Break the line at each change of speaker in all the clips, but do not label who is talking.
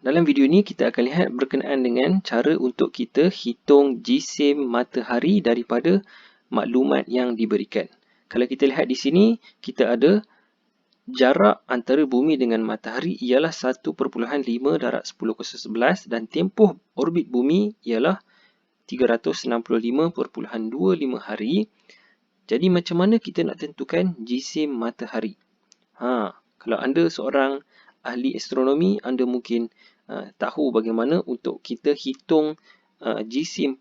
dalam video ni kita akan lihat berkenaan dengan cara untuk kita hitung jisim matahari daripada maklumat yang diberikan. Kalau kita lihat di sini, kita ada jarak antara bumi dengan matahari ialah 1.5 darab 10 kuasa 11 dan tempoh orbit bumi ialah 365.25 hari. Jadi macam mana kita nak tentukan jisim matahari? Ha, kalau anda seorang ahli astronomi, anda mungkin uh, tahu bagaimana untuk kita hitung uh, jisim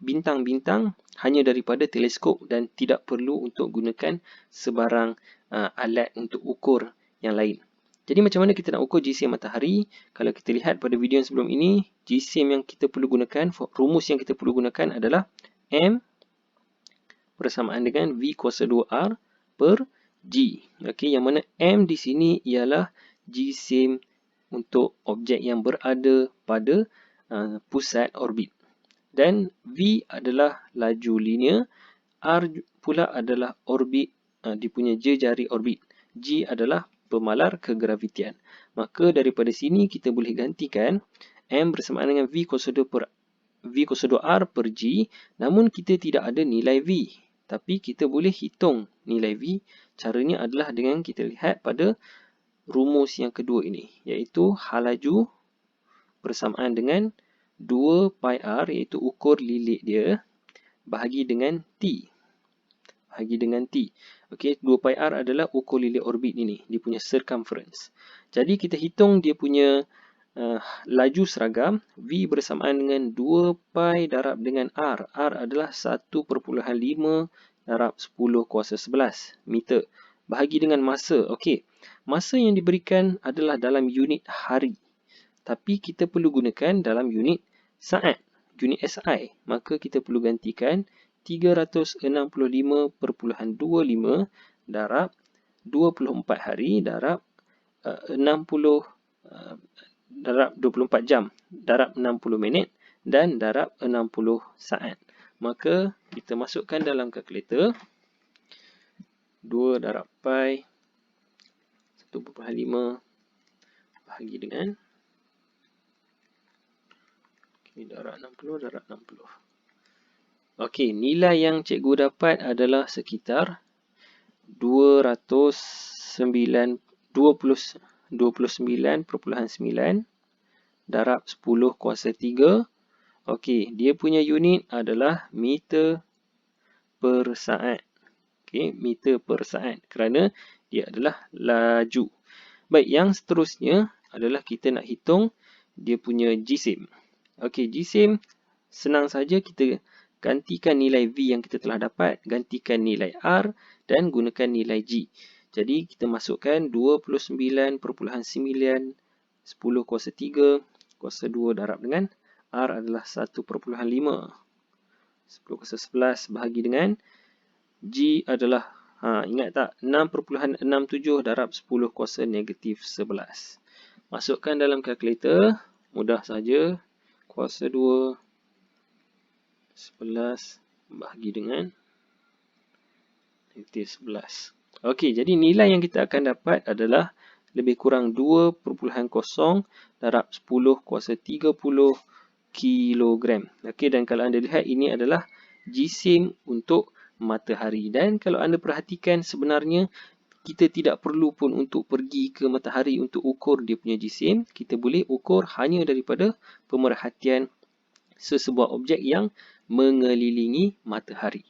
bintang-bintang hanya daripada teleskop dan tidak perlu untuk gunakan sebarang uh, alat untuk ukur yang lain. Jadi macam mana kita nak ukur jisim matahari? Kalau kita lihat pada video yang sebelum ini, jisim yang kita perlu gunakan, rumus yang kita perlu gunakan adalah M bersamaan dengan V kuasa 2R per G. Okay, yang mana M di sini ialah jisim untuk objek yang berada pada uh, pusat orbit. Dan V adalah laju linear, R pula adalah orbit, uh, dia punya jejari orbit. G adalah pemalar kegravitian. Maka daripada sini kita boleh gantikan M bersamaan dengan V 2 per V kuasa 2R per G. Namun kita tidak ada nilai V. Tapi kita boleh hitung nilai V. Caranya adalah dengan kita lihat pada rumus yang kedua ini. Iaitu halaju bersamaan dengan 2 pi R iaitu ukur lilit dia bahagi dengan T bahagi dengan T. Okey, 2 pi R adalah ukur lilit orbit ini, dia punya circumference. Jadi kita hitung dia punya uh, laju seragam V bersamaan dengan 2 pi darab dengan R. R adalah 1.5 darab 10 kuasa 11 meter. Bahagi dengan masa. Okey, masa yang diberikan adalah dalam unit hari. Tapi kita perlu gunakan dalam unit saat, unit SI. Maka kita perlu gantikan 365.25 darab 24 hari darab uh, 60 uh, darab 24 jam darab 60 minit dan darab 60 saat. Maka kita masukkan dalam kalkulator 2 darab pi 1.5 bahagi dengan okay, darab 60 darab 60. Okey, nilai yang cikgu dapat adalah sekitar 209.9 darab 10 kuasa 3. Okey, dia punya unit adalah meter per saat. Okey, meter per saat kerana dia adalah laju. Baik, yang seterusnya adalah kita nak hitung dia punya jisim. Okey, jisim senang saja kita gantikan nilai V yang kita telah dapat, gantikan nilai R dan gunakan nilai G. Jadi kita masukkan 29.9 10 kuasa 3 kuasa 2 darab dengan R adalah 1.5. 10 kuasa 11 bahagi dengan G adalah, ha, ingat tak, 6.67 darab 10 kuasa negatif 11. Masukkan dalam kalkulator, mudah saja, kuasa 2 11 bahagi dengan negatif 11. Okey, jadi nilai yang kita akan dapat adalah lebih kurang 2.0 darab 10 kuasa 30 kilogram. Okey, dan kalau anda lihat ini adalah jisim untuk matahari. Dan kalau anda perhatikan sebenarnya kita tidak perlu pun untuk pergi ke matahari untuk ukur dia punya jisim. Kita boleh ukur hanya daripada pemerhatian sesebuah objek yang mengelilingi matahari.